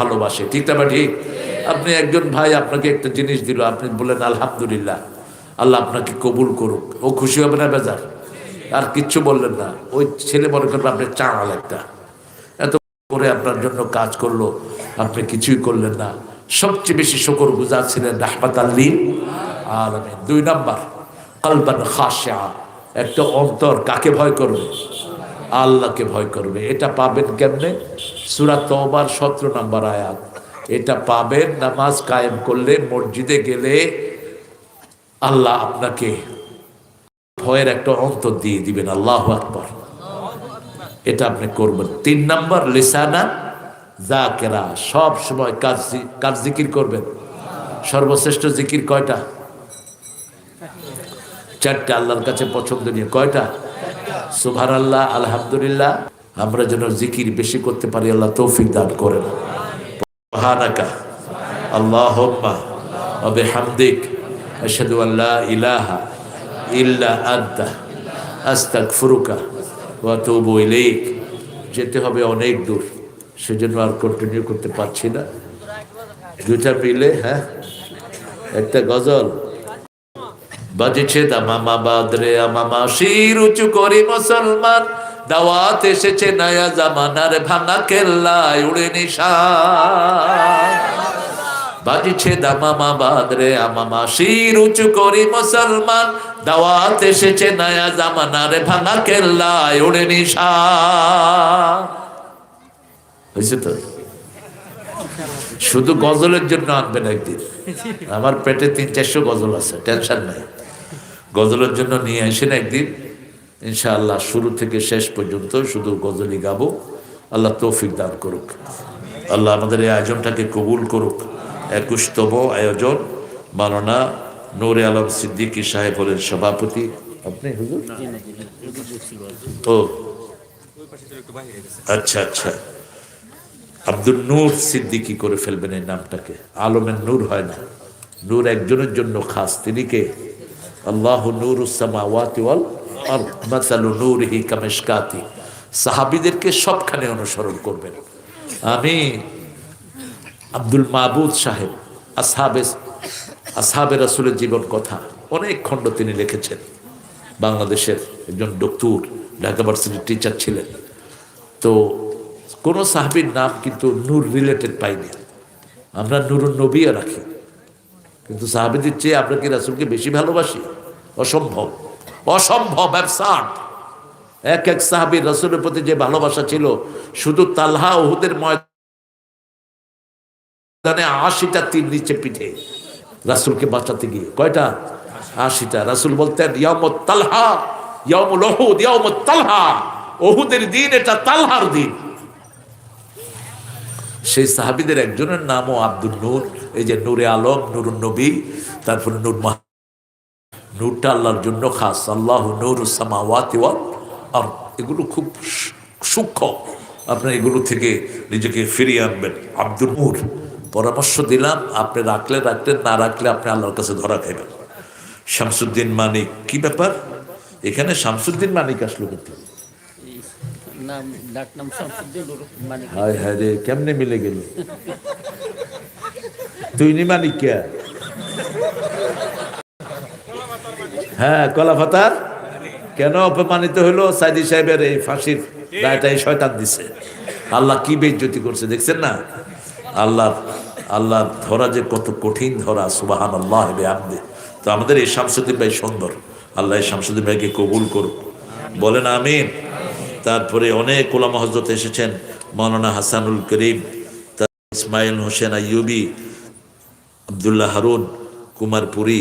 ভালোবাসে, ঠিক বা ঠিক? আপনি একজন ভাই আপনাকে একটা জিনিস দিল, আপনি বললেন, আলহামদুলিল্লাহ, আল্লাহ আপনাকে কবুল করুক। ও খুশি হবে না বেজার? আর কিচ্ছু বললেন না। ওই ছেলে মনে করবে আপনি চাঁড়াল একটা। এত করে আপনার জন্য কাজ করল, আপনি কিছুই করলেন না। সবচেয়ে বেশি শকর গুজার ছিলেন রাহমাত আল্লিন দুই নাম্বার, কালবান খাসা একটা অন্তর কাকে ভয় করবে? আল্লাহকে ভয় করবে। এটা পাবেন কেমনে? সুরাত তওবার সতেরো নাম্বার আয়াত। এটা পাবেন নামাজ কায়েম করলে, মসজিদে গেলে আল্লাহ আপনাকে ভয়ের একটা অন্তর দিয়ে দিবেন, আল্লাহ আকবর। এটা আপনি করবেন। তিন নাম্বার, লিসানা জাকেরা সব সময় কাজ কাজ জিকির করবেন? সর্বশ্রেষ্ঠ জিকির কয়টা? চারটা আল্লাহর কাছে পছন্দ পছন্দনীয় কয়টা? সুভার আল্লাহ আলহামদুলিল্লাহ। আমরা যেন জিকির বেশি করতে পারি, আল্লাহ তৌফিক দান করেন। আন লা ইলাহা আতুবু ইলাইক। যেতে হবে অনেক দূর। সেজন্য আর কন্টিনিউ করতে পারছি না। দুটা মিলে হ্যাঁ? একটা গজল। বাজেছে দামামা বাদরে, আমামা শির উঁচু করি মুসলমান। দাওয়াত এসেছে নয়া জামানার ভাঙা কেল্লায় উড়ে নিশান বাজছে দামামা বাদরে আমামা, শির উঁচু করি মুসলমান। দাওয়াত এসেছে নয়া জামানার ভাঙা কেল্লায় উড়ে নিশান হয়েছে তো? শুধু গজলের জন্য আনবেন একদিন। আমার পেটে তিন চারশো গজল আছে, টেনশন নাই। গজলের জন্য নিয়ে আসেন একদিন। ইনশাআল্লাহ শুরু থেকে শেষ পর্যন্ত শুধু গজলি গাবো। আল্লাহ তৌফিক দান করুক। আল্লাহ আমাদের এই আয়োজনটাকে কবুল করুক। একুশতম আয়োজন। মাননা নূরে আলম সিদ্দিকী সাহেব হলেন সভাপতি। আপনি হুজুর? ও। আচ্ছা আচ্ছা। আব্দুল নূর সিদ্দিকি করে ফেলবেন এই নামটাকে। আলমের নূর হয় না। নূর একজনের জন্য খাস। তিনি কে? আল্লাহ নূর উসামাওয়াতি ওয়াল সাহাবীদেরকে সবখানে অনুসরণ করবেন। আমি আব্দুল মাহবুদ সাহেব, আসহাবে আসহাবে রাসূলের জীবন কথা, অনেক খণ্ড তিনি লিখেছেন। বাংলাদেশের একজন ডক্টর, ঢাকা ভার্সিটির টিচার ছিলেন। তো কোনো সাহাবির নাম কিন্তু নূর রিলেটেড পাইনি। আমরা নুরুন নবীও রাখি। কিন্তু সাহাবিদের চেয়ে আমরা কি রাসুলকে বেশি ভালোবাসি? অসম্ভব। অসম্ভব অ্যাবসার্ড এক এক সাহাবির রাসুলের প্রতি যে ভালোবাসা ছিল, শুধু তালহা ওহুদের ময়দানে আশিটা তীর নিচে পিঠে রাসুলকে বাঁচাতে গিয়ে। কয়টা? আশিটা। রাসুল বলতেন ইয়ামত তালহা তালহা। ওহুদের দিন এটা তালহার দিন। সেই সাহাবিদের একজনের নামও আব্দুল নূর। এই যে নূরে আলম, নুরুন নবী, তারপরে নূর মাহ নূরটা আল্লাহর জন্য খাস। আল্লাহ নূর সামাওয়াতি আর এগুলো খুব সূক্ষ্ম। আপনার এগুলো থেকে নিজেকে ফিরিয়ে আনবেন। আব্দুল নূর। পরামর্শ দিলাম আপনি রাখলে রাখলেন না রাখলে আপনি আল্লাহর কাছে ধরা খাইবেন। শামসুদ্দিন মানিক কি ব্যাপার? এখানে শামসুদ্দিন মানিক আসলো কিন্তু। হায় হায় রে কেমনে মিলে গেল? তুই নি মানিক কে? হ্যাঁ কলা ফাতার কেন? অপমানিত হলো সাইদি সাহেবের এই ফাঁসির রায়টা এই শয়তান দিছে। আল্লাহ কি বেজ্জতি করছে দেখছেন না? আল্লাহ আল্লাহ ধরা যে কত কঠিন ধরা সুবাহান আল্লাহ হেবে আমদে তো আমাদের এই শামসুদ্দিন ভাই সুন্দর। আল্লাহ এই শামসুদ্দিন ভাইকে কবুল করুক। বলেন আমি তারপরে অনেক ওলামা হজরত এসেছেন মৌলানা হাসানুল করিম ইসমাইল হোসেন আইয়ুবি, আবদুল্লাহ হারুন, কুমারপুরি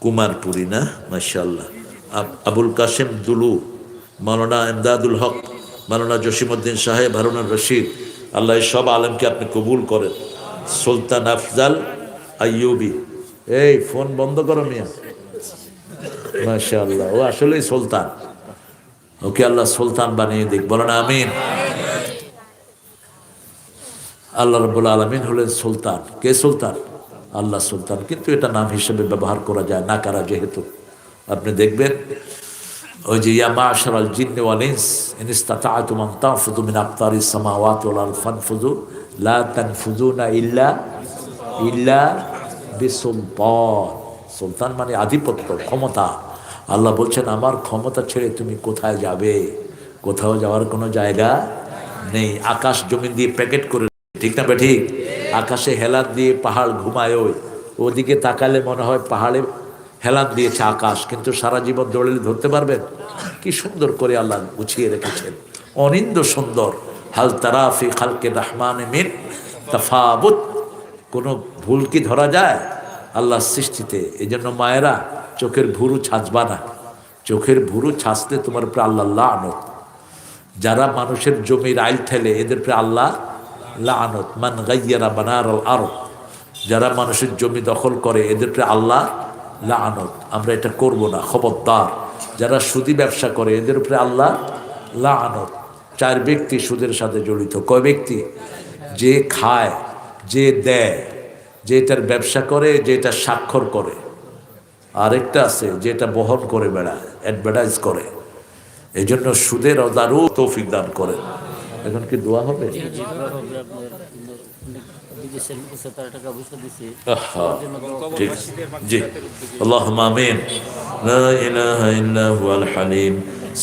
কুমারপুরি না মাশাল্লাহ আব- আবুল কাসেম দুলু, মাওলানা এমদাদুল হক, মাওলানা জসিমউদ্দিন সাহেব হারুনুর রশিদ, আল্লাহ সব আলমকে আপনি কবুল করেন। সুলতান আফজাল আইয়ুবি। এই, ফোন বন্ধ করো মিয়া। মাশাল্লাহ ও আসলেই সুলতান। ওকে আল্লাহ সুলতান বানিয়ে দিক, বলেন আমিন। আল্লাহ রব্বুল আলমিন হলেন সুলতান। কে সুলতান? আল্লাহ সুলতান, কিন্তু এটা নাম হিসেবে ব্যবহার করা যায় না, কারা যেহেতু। আপনি দেখবেন, ওই যে, ইয়া মাশার আল জিন্নে ওয়াল ইনস, ইন ইসতাতাআতুম আন তানফুযু মিন আকতারিস সামাওয়াতি ওয়াল আরদ ফানফুযু, লা তানফুজুনা ইল্লা ইল্লা বিসুলতান। সুলতান মানে আধিপত্য, ক্ষমতা। আল্লাহ বলছেন, আমার ক্ষমতা ছেড়ে তুমি কোথায় যাবে? কোথাও যাওয়ার কোনো জায়গা নেই। আকাশ জমিন দিয়ে প্যাকেট করে, ঠিক না ঠিক? আকাশে হেলান দিয়ে পাহাড় ঘুমায় ওই। ওদিকে তাকালে মনে হয় পাহাড়ে হেলান দিয়েছে আকাশ, কিন্তু সারা জীবন দৌড়লে ধরতে পারবেন? কি সুন্দর করে আল্লাহ গুছিয়ে রেখেছেন। অনিন্দ সুন্দর। হাল তারাফি খালকে রহমান মিন তাফাবুত। কোনো ভুল কি ধরা যায়? আল্লাহর সৃষ্টিতে। এই জন্য মায়েরা, চোখের ভুরু ছাঁচবা না। চোখের ভুরু ছাঁচতে তোমার উপরে আল্লাহ আনত যারা মানুষের জমির আইল ঠেলে, এদের উপরে আল্লাহ লানত, মান গাইয়ারা বানার আরব যারা মানুষের জমি দখল করে এদের উপরে আল্লাহ লানত, আমরা এটা করব না, খবরদার। যারা সুদি ব্যবসা করে, এদের উপরে আল্লাহ লানত। চার ব্যক্তি সুদের সাথে জড়িত। কয় ব্যক্তি? যে খায়, যে দেয়, যে এটার ব্যবসা করে, যে এটা স্বাক্ষর করে। আরেকটা আছে যেটা বহন করে বেড়ায় অ্যাডভার্টাইজ করে। এই জন্য সুদের অদারু তৌফিক দান করেন। এখন কি দোয়া হবে বিদেশের পঁচাত্তর টাকা পয়সা দিছে আহা, ঠিক আছে। জি اللهم آمين لا إله إلا هو الحليم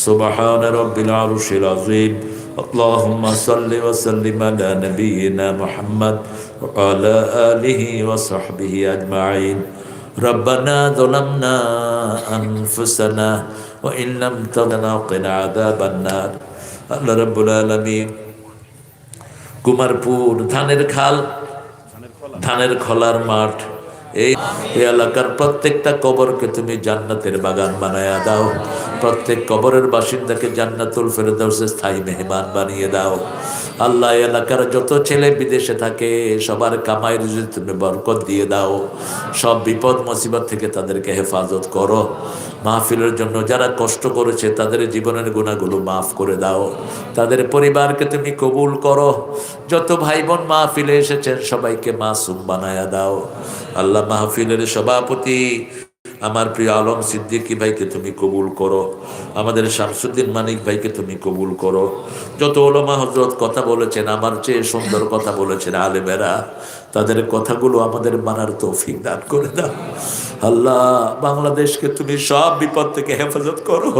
سبحان رب العرش العظيم اللهم صل وسلم على نبينا محمد وعلى آله وصحبه أجمعين ربنا ظلمنا أنفسنا وإن لم تغفر قنا عذاب النار আল্লাহ রাব্বুল আলামিন। কুমারপুর, ধানের খাল, ধানের খলার মাঠ। এই এলাকার প্রত্যেকটা কবরকে তুমি জান্নাতের বাগান বানায়া দাও। প্রত্যেক কবরের বাসিন্দাকে জান্নাতুল ফেরদাউসে স্থায়ী মেহমান বানিয়ে দাও। আল্লাহ এলাকার যত ছেলে বিদেশে থাকে, সবার কামাই তুমি বরকত দিয়ে দাও। সব বিপদ মুসিবত থেকে তাদেরকে হেফাজত করো। মাহফিলের জন্য যারা কষ্ট করেছে, তাদের জীবনের গুণাগুলো মাফ করে দাও। তাদের পরিবারকে তুমি কবুল করো। যত ভাই বোন মাহফিলে এসেছেন, সবাইকে মাসুম বানায়া দাও। আল্লাহ মাহফিলের সভাপতি আমার প্রিয় আলম সিদ্দিকী ভাইকে তুমি কবুল করো। আমাদের শামসুদ্দিন মানিক ভাইকে তুমি কবুল করো। যত ওলমা হজরত কথা বলেছেন আমার চেয়ে সুন্দর কথা বলেছেন আলেমেরা তাদের কথাগুলো আমাদের মানার তৌফিক দান করে দাও। আল্লাহ বাংলাদেশকে তুমি সব বিপদ থেকে হেফাজত করো।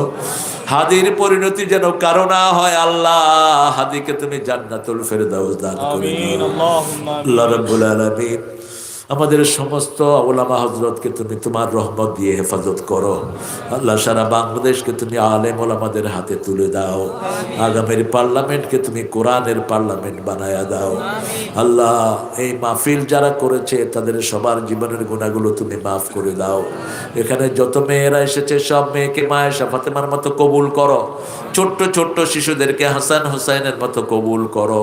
হাদির পরিণতি যেন কারও না হয় আল্লাহ হাদিকে তুমি জান্নাতুল ফেরদাউস দান করে দাও। আল্লাহ রাব্বুল আলামিন। আমাদের সমস্ত ওলামা হজরতকে তুমি তোমার রহমত দিয়ে হেফাজত করো। আল্লাহ সারা বাংলাদেশকে তুমি আলেম ওলামাদের হাতে তুলে দাও। আগামীর পার্লামেন্টকে তুমি কোরআনের পার্লামেন্ট বানায়া দাও। আল্লাহ এই মাহফিল যারা করেছে তাদের সবার জীবনের গুণাগুলো তুমি মাফ করে দাও। এখানে যত মেয়েরা এসেছে সব মেয়েকে মায়েশা ফাতেমার মতো কবুল করো। ছোট্ট ছোট্ট শিশুদেরকে হাসান হুসাইনের মতো কবুল করো।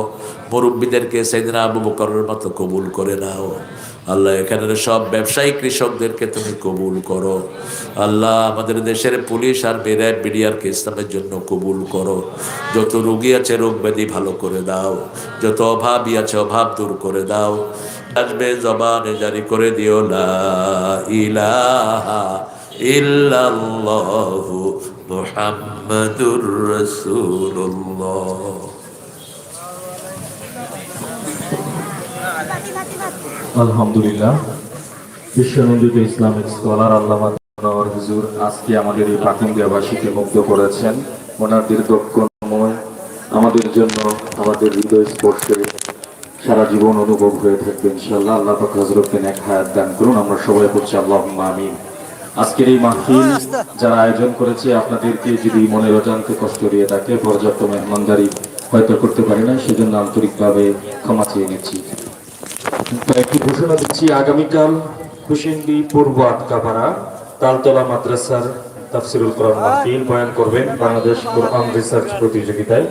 মুরব্বীদেরকে সেদিন আবু বকরের মতো কবুল করে নাও। আল্লাহ, এখানের সব ব্যবসায়ী কৃষকদেরকে তুমি কবুল করো। আল্লাহ, আমাদের দেশের পুলিশ আর বেড়ায় বিডিআরকে ইসলামের জন্য কবুল করো। যত রোগী আছে, রোগ ব্যাধি ভালো করে দাও। যত অভাবই আছে, অভাব দূর করে দাও। আসবে জবানে জারি করে দিও, লা ইলাহা ইল্লাল্লাহু মুহাম্মাদুর রাসূলুল্লাহ। আলহামদুলিল্লাহ। বিশ্বনন্দিত ইসলামিক স্কলার আল্লামা আজকে আমাদের এই পাকিন্দিয়াবাসীকে মুগ্ধ করেছেন। ওনার দীর্ঘক্ষণময় আমাদের জন্য আমাদের হৃদয় স্পর্শে সারা জীবন অনুভব হয়ে থাকবে ইনশাল্লাহ আল্লাহ পাক হজরতকে নেক হায়াত দান করুন। আমরা সবাই করছি আল্লাহ আমিন। আজকের এই মাহফিল যারা আয়োজন করেছে, আপনাদেরকে যদি মনের অজান্তে কষ্ট দিয়ে থাকে, পর্যাপ্ত মেহমানদারি হয়তো করতে পারি না সেজন্য আন্তরিকভাবে ক্ষমা চেয়ে নিচ্ছি। একটি ঘোষণা দিচ্ছি, আগামীকাল হুসেন্দি পূর্ব আটকাপাড়া, তালতলা মাদ্রাসার তাফসিরুল কোরআন মাহফিল বয়ান করবেন বাংলাদেশ কোরআন রিসার্চ প্রতিযোগিতায়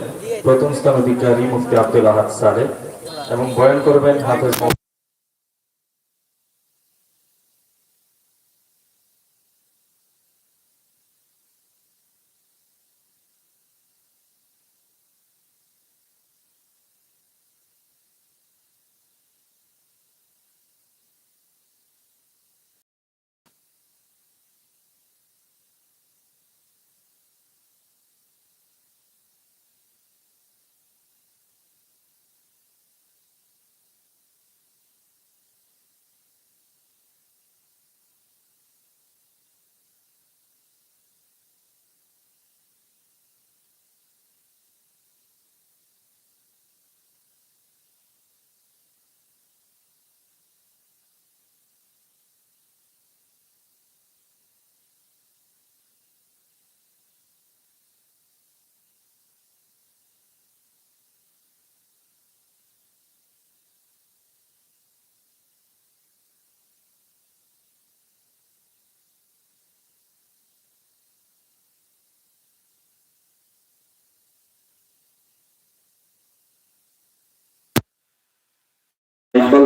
প্রথম স্থান অধিকারী মুফতি আব্দুল আহাদ সারে এবং বয়ান করবেন হাফেজ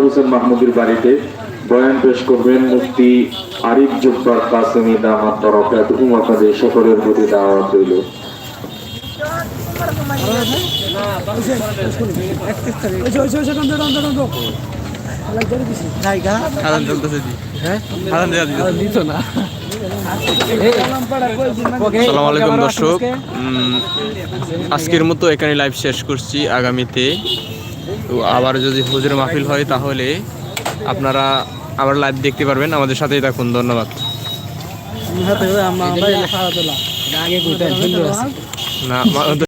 হোসেন মাহমুদের বাড়িতে বয়ান পেশ করবেন মুফতি আরিফ জব্বার কাসেমি দামাত তরফাত আপনাদের সকলের প্রতি দাওয়াত রইল। সালাম আলাইকুম দর্শক। আজকের মতো এখানে লাইভ শেষ করছি। আগামীতে তো আবার যদি হুজুর মাহফিল হয় তাহলে আপনারা আবার লাইভ দেখতে পারবেন। আমাদের সাথেই থাকুন ধন্যবাদ। না